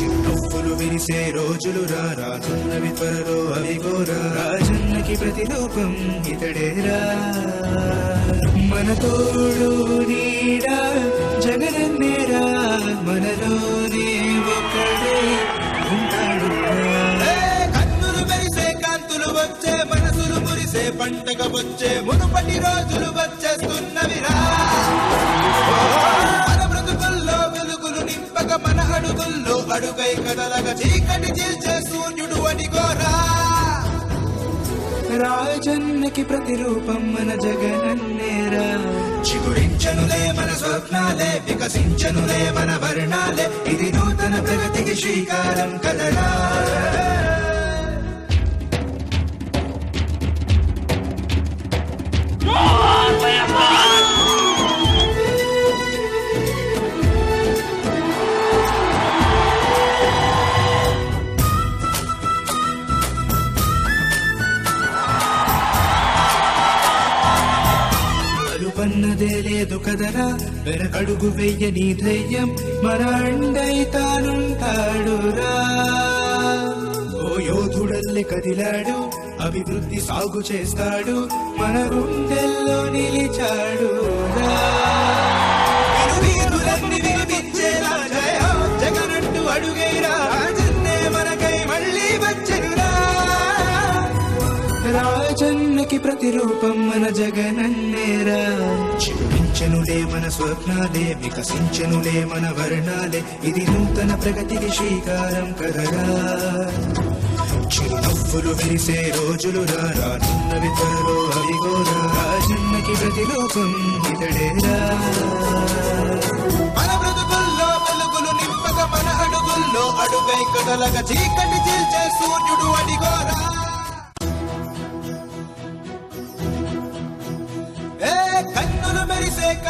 చిరునవ్వులు విరిసే రోజులు రా రానున్నవి త్వరలో అవి గోరా. రాజన్నకి ప్రతిరూపం ఇతడేరా మన తోడు నీడా జగనన్నేరా మనలోనే ఒకడే ఉంటాడు కన్నులు మెరిసే కాంతులు వచ్చే మనసులు మురిసే పంటగ వచ్చే మునుపటి రోజులు వచ్చేస్తున్నవిరా అడుగుల్లో అడుగై కదలగ చీకటి చీల్చే సూర్యుడు అడిగోరా రాజన్నకి ప్రతిరూపం మన జగనన్నేరా చిగురించనులే మన స్వప్నాలే వికసించనులే మన వర్ణాలే. ఇది నూతన ప్రగతికి శ్రీకారం కదరా. కదరా వెనకడుగు వెయ్యని ధైర్యం మన అండై తానుంటాడురా. ఓ కదిలాడు అభివృద్ధి సాగు చేస్తాడు మన గుండెల్లో నిలిచాడు రా ప్రతిరూపం మన జగనన్నేరా. చిరుమించనులే మన స్వప్నాలే వికసించనులే మన వర్ణాలే ఇది నూతన ప్రగతికి శ్రీకారం కదరా. చిరునవ్వులు విరిసే రోజులు రా రానున్నవి త్వరలో అవిగోరా రాజన్నకి ప్రతిరూపం ఇతడేరా మన బ్రతుకుల్లో వెలుగులు నింపక మన అడుగుల్లో అడుగై కదలగ చీకటి చీల్చే సూర్యుడు అడిగోరా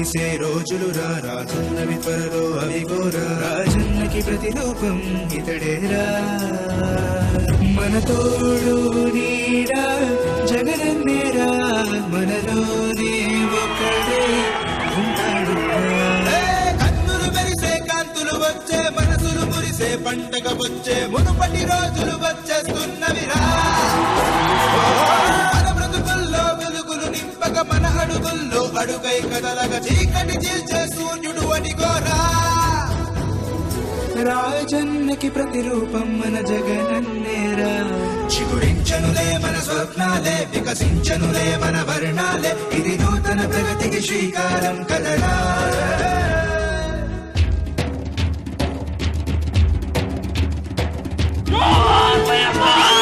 చిరునవ్వులు రోజులు రా రానున్నవి త్వరలో అవి గోరా. రాజన్నకి ప్రతిరూపం ఇతడేరా మన తోడు నీడా జగనన్నేరా మనలోనే ఒకడే ఉంటాడు కన్నులు మెరిసే కాంతులు వచ్చే మనసులు మురిసే పండగ వచ్చే మునుపటి రోజులు వచ్చేస్తున్నవిరా మన బ్రతుకుల్లో వెలుగులు నింపక మన అడుగుల్లో అడుగై కదలగ చీకటి చీల్చే సూర్యుడు అడిగోరా రాజన్నకి ప్రతిరూపం మన జగనన్నేరా. చిగురించనులే మన స్వప్నాలే వికసించనులే మన వర్ణాలే ఇది నూతన ప్రగతికి శ్రీకారం కదరా అలుపన్నదే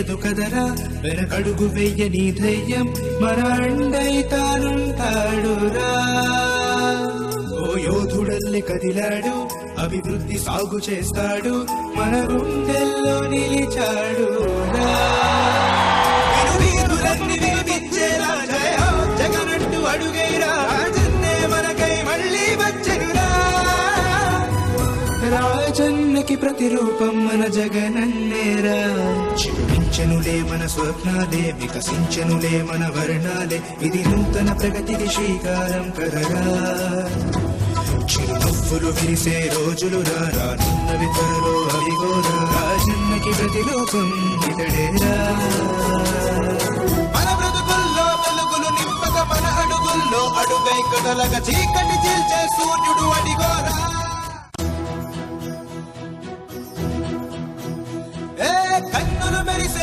లేదు కదరా? వెనకడుగు వెయ్యని ధైర్యం మన అండై తానుంటాడురా. ఓ యోధుడల్లి కదిలాడు అభివృద్ధి సాగు చేస్తాడు మన గుండెల్లో నిలిచాడు వీరులన్నీ వినిపించేలా జయ జగనంటూ అడుగైరా. రాజన్నకి రూపం మన జగనన్నేరా చిరుమించనులే మన స్వప్నాలే వికసించనులే మన వర్ణాలే. ఇది నూతన ప్రగతికి శ్రీకారం కదరా. చిరునవ్వులు విరిసే రోజులు రానున్నవి త్వరలో అవిగోరా రాజన్నకి ప్రతిలోకం ఇతడేరా మన బ్రతుకుల్లో వెలుగులు నింపక మన అడుగుల్లో అడుగై కదలక చీకటి చీల్చే సూర్యుడు అడిగోరా.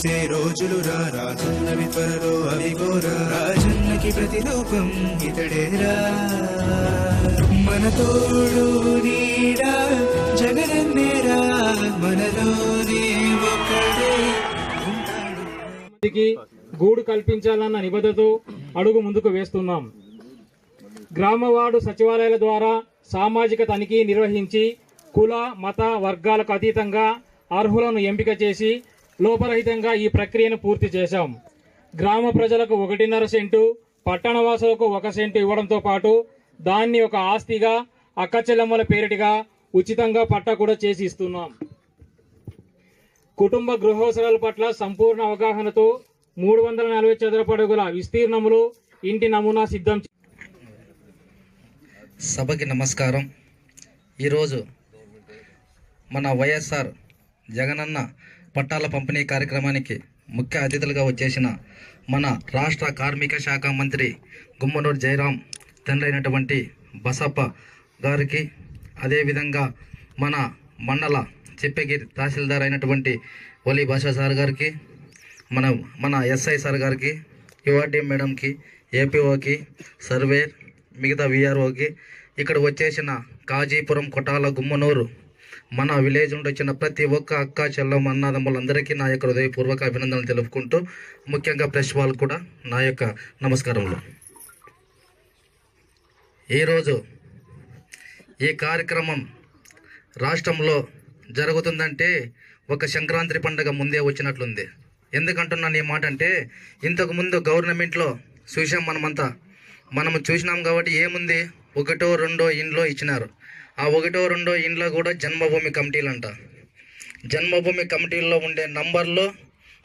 చిరునవ్వులు రోజులు రాజున్నవి త్వరలో అవిగోరా రాజన్నకి ప్రతిరూపం ఇతడేరా. మన తోడు నీడా జగనన్నేరా మనలోనే ఒక్కడే గూడు కల్పించాలన్న నిబద్ధతో అడుగు ముందుకు వేస్తున్నాం. గ్రామవార్డు సచివాలయాల ద్వారా సామాజిక తనిఖీ నిర్వహించి కుల మత వర్గాలకు అతీతంగా అర్హులను ఎంపిక చేసి లోపరహితంగా ఈ ప్రక్రియను పూర్తి చేశాం. గ్రామ ప్రజలకు ఒకటిన్నర సెంటు పట్టణవాసులకు ఒక సెంటు ఇవ్వడంతో పాటు దాన్ని ఒక ఆస్తిగా అక్కచెల్లెమ్మల పేరిటిగా ఉచితంగా పట్ట కూడా చేసి ఇస్తున్నాం. కుటుంబ గృహోసరాల పట్ల సంపూర్ణ అవగాహనతో మూడు వందల నలభై చదరపు అడుగుల విస్తీర్ణములు ఇంటి నమూనా సిద్ధం చే- సభకి నమస్కారం. ఈరోజు మన వైఎస్ఆర్ జగనన్న పట్టాల పంపిణీ కార్యక్రమానికి ముఖ్య అతిథులుగా వచ్చేసిన మన రాష్ట్ర కార్మిక శాఖ మంత్రి గుమ్మనూరు జయరాం తండ్రి అయినటువంటి బసప్ప గారికి అదేవిధంగా మన మండల చెప్పగిరి తహసీల్దార్ అయినటువంటి ఒలి భాషా సార్ గారికి మన మన ఎస్ఐ సార్ గారికి యుఆర్డీ మేడంకి ఏపీఓకి సర్వేర్ మిగతా విఆర్ఓకి ఇక్కడ వచ్చేసిన కాజీపురం కొటాల గుమ్మనూరు మన విలేజ్ నుండి వచ్చిన ప్రతి ఒక్క అక్క చెల్లం అన్నదమ్ములందరికీ నా యొక్క హృదయపూర్వక అభినందనలు తెలుపుకుంటూ ముఖ్యంగా ప్రెస్ వాళ్ళు కూడా నా యొక్క నమస్కారములు ఈరోజు ఈ కార్యక్రమం రాష్ట్రంలో జరుగుతుందంటే ఒక సంక్రాంతి పండుగ ముందే వచ్చినట్లుంది. ఎందుకంటున్నాను ఈ మాట అంటే ఇంతకుముందు గవర్నమెంట్లో చూసాం మనమంతా. మనం చూసినాం కాబట్టి ఏముంది? ఒకటో రెండో ఇండ్లో ఇచ్చినారు. ఆ ఒకటో రెండో ఇండ్లో కూడా జన్మభూమి కమిటీలు అంట జన్మభూమి కమిటీల్లో ఉండే నంబర్లు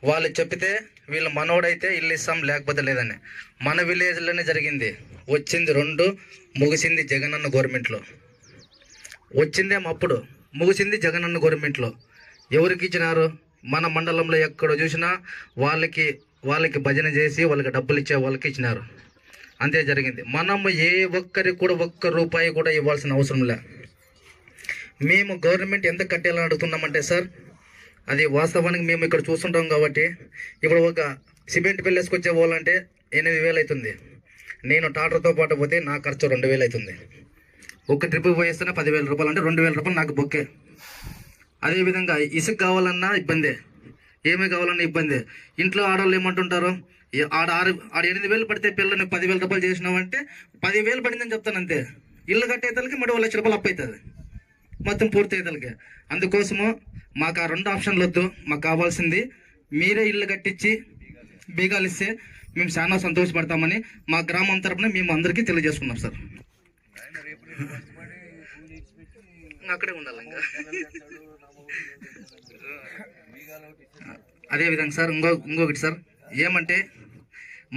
వాళ్ళు చెప్తే వీళ్ళు మనోడైతే ఇల్లు ఇస్తాం లేకపోతే లేదని. మన విలేజ్లోనే జరిగింది. వచ్చింది రెండు ముగిసింది జగనన్న గవర్నమెంట్లో. వచ్చిందేమో అప్పుడు? ముగిసింది జగనన్న గవర్నమెంట్లో. ఎవరికి ఇచ్చినారు? మన మండలంలో ఎక్కడ చూసినా వాళ్ళకి వాళ్ళకి భజన చేసి వాళ్ళకి డబ్బులు ఇచ్చే వాళ్ళకి ఇచ్చినారు. అంతే జరిగింది. మనం ఏ ఒక్కరికి కూడా ఒక్క రూపాయి కూడా ఇవ్వాల్సిన అవసరం లే. మేము గవర్నమెంట్ ఎంత కట్టేయాలని అడుగుతున్నామంటే సార్ అది వాస్తవానికి మేము ఇక్కడ చూస్తుంటాం కాబట్టి ఇప్పుడు ఒక సిమెంట్ పెళ్ళేసుకొచ్చే పోవాలంటే ఎనిమిది వేలు అవుతుంది. నేను టాటర్తో పాటు పోతే నా ఖర్చు రెండు వేలు అవుతుంది. ఒక ట్రిప్ పోయేస్తేనే పదివేల రూపాయలు అంటే రెండు వేల రూపాయలు నాకు బొక్కే. అదేవిధంగా ఇసుక కావాలన్నా ఇబ్బందే. ఏమి కావాలన్నా ఇబ్బందే. ఇంట్లో ఆడవాళ్ళు ఏమంటుంటారు? ఆడ ఆరు ఆడ ఎనిమిది వేలు పడితే పిల్లల్ని పదివేల రూపాయలు చేసినావంటే పదివేలు పడిందని చెప్తాను అంతే. ఇల్లు కట్టేతలకి మరి ఒక లక్ష రూపాయలు అప్పు అవుతుంది. మొత్తం పూర్తి అయ్యేతలకి అందుకోసము మాకు ఆ రెండు ఆప్షన్లు వద్దు. మాకు కావాల్సింది మీరే ఇల్లు కట్టించి బీగాలు ఇస్తే మేము చాలా సంతోషపడతామని మా గ్రామం తరపున మేము అందరికీ తెలియజేసుకున్నాం సార్. అక్కడే ఉండాలి ఇంకా. అదేవిధంగా సార్ ఇంకో ఇంకొకటి సార్. ఏమంటే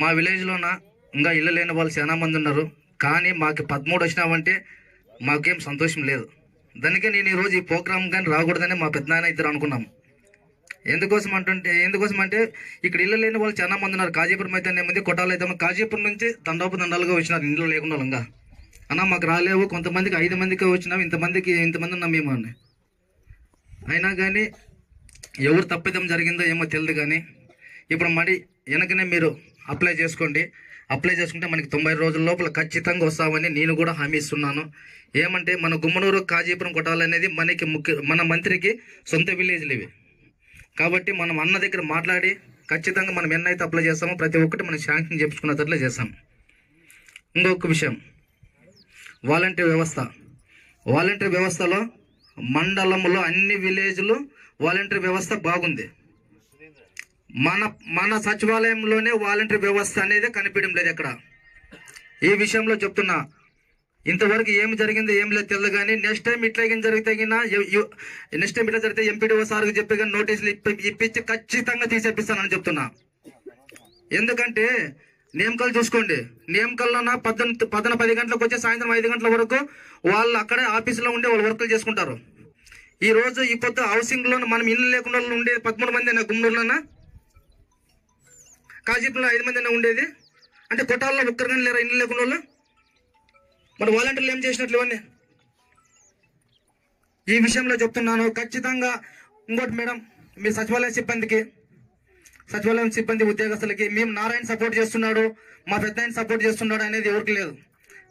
మా విలేజ్లోన ఇంకా ఇల్లు లేని వాళ్ళు చాలా మంది ఉన్నారు. కానీ మాకు పదమూడు వచ్చినామంటే మాకేం సంతోషం లేదు. దానికే నేను ఈరోజు ఈ ప్రోగ్రామ్ కానీ రాకూడదని మా పెద్దనాయన ఇద్దరు అనుకున్నాం. ఎందుకోసం అంటుంటే ఎందుకోసం అంటే ఇక్కడ ఇల్లు లేని వాళ్ళు చాలా మంది ఉన్నారు. కాజీపురం అయితే ఏముంది కొట్టాలు అయితే కాజీపురం నుంచి దండాపు దండాలుగా వచ్చినారు. ఇంట్లో లేకుండా ఇంకా అన్న మాకు రాలేవు. కొంతమందికి ఐదు మందికి వచ్చినాం. ఇంతమందికి ఇంతమంది ఉన్నాం మేము అని. అయినా కానీ ఎవరు తప్పిదం జరిగిందో ఏమో తెలియదు కానీ ఇప్పుడు మడి వెనకనే మీరు అప్లై చేసుకోండి. అప్లై చేసుకుంటే మనకి తొంభై రోజుల లోపల ఖచ్చితంగా వస్తామని నేను కూడా హామీ ఇస్తున్నాను. ఏమంటే మన గుమ్మనూరు కాజీపురం కొట్టాలనేది మనకి ముఖ్య మన మంత్రికి సొంత విలేజ్లు ఇవి. కాబట్టి మనం అన్న దగ్గర మాట్లాడి ఖచ్చితంగా మనం ఎన్నైతే అప్లై చేస్తామో ప్రతి ఒక్కటి మనం శాంక్షన్ చేపించుకున్నట్లే చేస్తాం. ఇంకొక విషయం. వాలంటీర్ వ్యవస్థ. వాలంటరీ వ్యవస్థలో మండలంలో అన్ని విలేజ్లు వాలంటరీ వ్యవస్థ బాగుంది. మన మన సచివాలయంలోనే వాలంటరీ వ్యవస్థ అనేది కనిపించడం లేదు ఎక్కడ. ఈ విషయంలో చెప్తున్నా. ఇంతవరకు ఏం జరిగిందో ఏం లేదు తెలియదు కానీ నెక్స్ట్ టైం ఇట్లా ఏం జరిగితే నెక్స్ట్ టైం ఇట్లా జరిగితే ఎంపీడీఓ సార్కి చెప్పి కానీ నోటీసులు ఇప్పి- ఇప్పించి ఖచ్చితంగా తీసేపిస్తానని చెప్తున్నా. ఎందుకంటే నియమకాలు చూసుకోండి. నియమకాల్లో పద్దెనిమిది పద్దెన పది గంటలకు వచ్చి సాయంత్రం ఐదు గంటల వరకు వాళ్ళు అక్కడే ఆఫీసులో ఉండి వాళ్ళు వర్కులు చేసుకుంటారు. ఈ రోజు ఈ పొద్దు హౌసింగ్లో మనం ఇల్లు లేకుండా ఉండే పదమూడు మంది గుమ్మూరులోనా కాజీపులో ఐదు మంది ఉండేది. అంటే కొట్టాల్లో ఒక్కరు కానీ లేరా ఇల్లు లేకుండా వాళ్ళు? మరి వాలంటీర్లు ఏం చేసినట్లు ఇవన్నీ? ఈ విషయంలో చెప్తున్నాను. ఖచ్చితంగా ఇంకోటి మేడం మీ సచివాలయ సిబ్బందికి సచివాలయం సిబ్బంది ఉద్యోగస్తులకి మేము నారాయణ సపోర్ట్ చేస్తున్నాడు మా పెద్ద ఆయన సపోర్ట్ చేస్తున్నాడు అనేది ఎవరికి లేదు.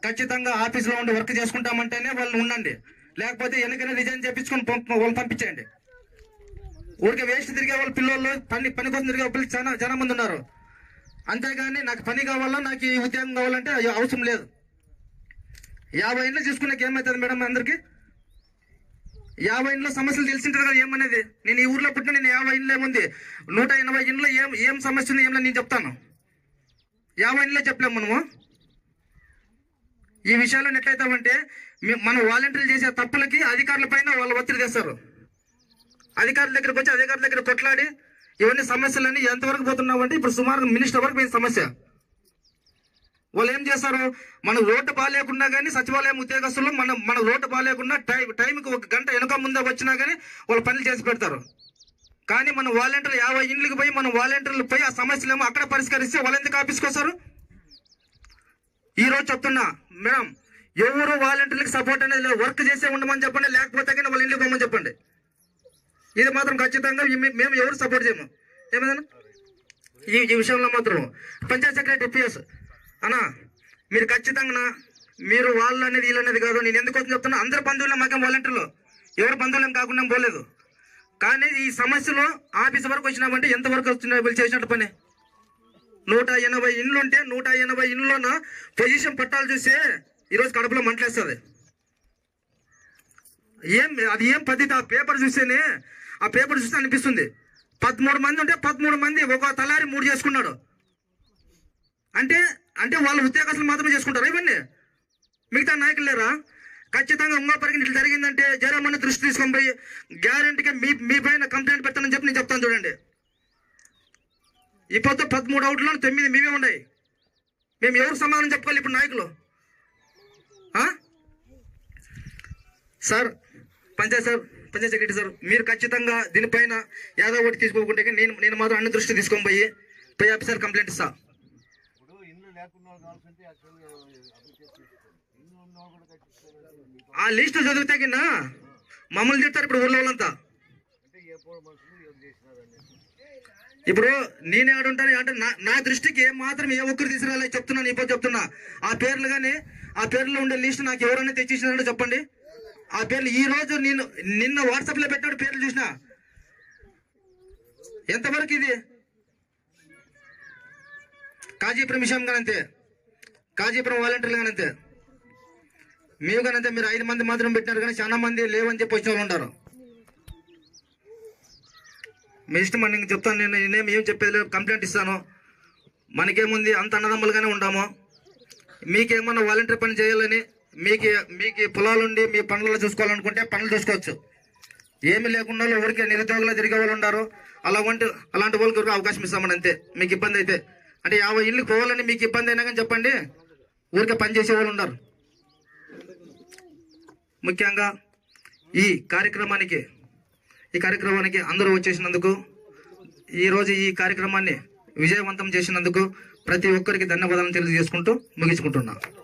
ఖచ్చితంగా ఆఫీస్లో ఉండి వర్క్ చేసుకుంటామంటేనే వాళ్ళని ఉండండి. లేకపోతే ఎన్నికైనా రిజైన్ చేపించుకొని వాళ్ళు పంపించండి ఊరికే వేస్ట్ తిరిగే వాళ్ళు పిల్లలు పని పని కోసం తిరిగే పిల్లలు చాలా చాలా మంది ఉన్నారు. అంతేగాని నాకు పని కావాలా నాకు ఈ ఉద్యోగం కావాలంటే అవసరం లేదు. యాభై ఇంట్లో చూసుకున్నాక ఏమవుతుంది మేడం అందరికి. యాభై ఇండ్ల సమస్యలు తెలిసింటారు కదా ఏమనేది నేను ఈ ఊర్లో పుట్టిన నేను యాభై ఇండ్లు ఏముంది? నూట ఎనభై ఇండ్లు ఏం ఏం సమస్య ఉంది ఏమన్నా నేను చెప్తాను. యాభై ఇంట్లో చెప్పలేము మనము. ఈ విషయాల్లో ఎట్లయితామంటే మనం వాలంటీర్లు చేసే తప్పులకి అధికారుల పైన వాళ్ళు ఒత్తిడి తెస్తారు. అధికారుల దగ్గరకు వచ్చి అధికారుల దగ్గర కొట్లాడి ఇవన్నీ సమస్యలన్నీ ఎంతవరకు పోతున్నామంటే ఇప్పుడు సుమారు మినిస్టర్ వరకు పోయిన సమస్య. వాళ్ళు ఏం చేస్తారు? మన రోడ్డు బాగాలేకున్నా కానీ సచివాలయం ఉద్యోగస్తులు మన మన రోడ్డు బాగాలేకుండా టైం టైంకి ఒక గంట వెనుక ముందే వచ్చినా కానీ వాళ్ళు పనులు చేసి పెడతారు. కానీ మన వాలంటీర్లు యాభై ఇండ్లకి పోయి మన వాలంటీర్లు పోయి ఆ సమస్యలు ఏమో అక్కడ పరిష్కరిస్తే వాళ్ళు ఎందుకు ఆఫీస్కి వస్తారు? ఈ రోజు చెప్తున్నా మేడం ఎవరు వాలంటీర్లకు సపోర్ట్ అనేది వర్క్ చేసే ఉండమని చెప్పండి లేకపోతే కానీ వాళ్ళ ఇంటికి పోమని చెప్పండి. ఇది మాత్రం ఖచ్చితంగా మేము ఎవరు సపోర్ట్ చేయము. ఏమైనా ఈ ఈ విషయంలో మాత్రం పంచాయత్ సెక్రటరీ పిఎస్ అన్నా మీరు ఖచ్చితంగా మీరు వాళ్ళు అనేది వీళ్ళు అనేది కాదు. నేను ఎందుకు వచ్చి చెప్తున్నా? అందరు బంధువులే మాకేం వాలంటీర్లు ఎవరు బంధువులేం కాకుండా పోలేదు. కానీ ఈ సమస్యలో ఆఫీస్ వరకు వచ్చినామంటే ఎంతవరకు వస్తున్నాయి వీళ్ళు చేసినట్టు పని. నూట ఎనభై ఇండ్లు ఉంటే నూట ఎనభై ఇండ్లోన పొజిషన్ పట్టాలు చూస్తే ఈరోజు కడుపులో మంటలేస్తుంది. ఏం అది ఏం పద్ధతి? ఆ పేపర్ చూస్తేనే ఆ పేపర్ చూస్తే అనిపిస్తుంది. పదమూడు మంది ఉంటే పదమూడు మంది ఒక తలారి మూడు చేసుకున్నాడు. అంటే అంటే వాళ్ళ ఉద్యోగస్తులు మాత్రమే చేసుకుంటారు ఇవన్నీ? మిగతా నాయకులు లేరా? ఖచ్చితంగా ఉమ్మాపరికి ఇట్లా జరిగిందంటే జరమని దృష్టి తీసుకొని పోయి గ్యారంటీగా మీ మీ పైన కంప్లైంట్ పెట్టానని చెప్పి నేను చెప్తాను చూడండి. ఇప్పుడు పదమూడు అవుట్లో తొమ్మిది మేమే ఉన్నాయి. మేము ఎవరు సమాధానం చెప్పుకోవాలి ఇప్పుడు నాయకులు? Sir panchayat sir panchayat secretary sir మీరు ఖచ్చితంగా దీనిపైన యాదవ్ ఒకటి తీసుకోకుంటే నేను నేను మాత్రం అన్ని దృష్టి తీసుకొని పోయి పై ఆఫీసర్ కంప్లైంట్ ఇస్తా. ఆ లిస్ట్ చదివితే కింద మమ్మల్ని చెప్తారు ఇప్పుడు ఊర్లో వాళ్ళంతా. అంటే ఏ పోడు ఇప్పుడు నేనే ఆడుంటాను అంటే నా నా దృష్టికి మాత్రం ఏ ఒక్కరు తీసుకురాలే చెప్తున్నాను ఇప్పుడు చెప్తున్నా. ఆ పేర్లు కానీ ఆ పేర్లో ఉండే లిస్ట్ నాకు ఎవరైనా తెచ్చిచ్చినారో చెప్పండి. ఆ పేర్లు ఈ రోజు నేను నిన్న వాట్సాప్లో పెట్టాడు పేర్లు చూసిన. ఎంతవరకు ఇది? కాజీపురం విషయం కానంతే. అంతే కాజీపురం వాలంటీర్లు కానంతే. మేము మీరు అంతే మీరు ఐదు మంది మాత్రం పెట్టినారు కానీ చాలా మంది లేవని చెప్పి వచ్చిన వాళ్ళు ఉంటారు. మీ ఇష్టం అని చెప్తాను నేను నేనేం ఏం చెప్పేది లేదు కంప్లైంట్ ఇస్తాను. మనకేముంది అంత అన్నదమ్ములుగానే ఉంటాము. మీకేమన్నా వాలంటీర్ పని చేయాలని మీకు మీకు పొలాలుండి మీ పనులు చూసుకోవాలనుకుంటే పనులు చూసుకోవచ్చు. ఏమి లేకుండా ఎవరికి నిరుద్యోగులు తిరిగే వాళ్ళు ఉన్నారు. అలా వంటి అలాంటి వాళ్ళకి అవకాశం ఇస్తామని అంతే. మీకు ఇబ్బంది అయితే. అంటే యాభై ఇల్లు పోవాలని మీకు ఇబ్బంది అయినా కానీ చెప్పండి. ఊరికే పని చేసే వాళ్ళు ఉన్నారు. ముఖ్యంగా ఈ కార్యక్రమానికి ఈ కార్యక్రమానికి అందరూ వచ్చేసినందుకు ఈరోజు ఈ కార్యక్రమాన్ని విజయవంతం చేసినందుకు ప్రతి ఒక్కరికి ధన్యవాదాలు తెలియజేసుకుంటూ ముగించుకుంటున్నాను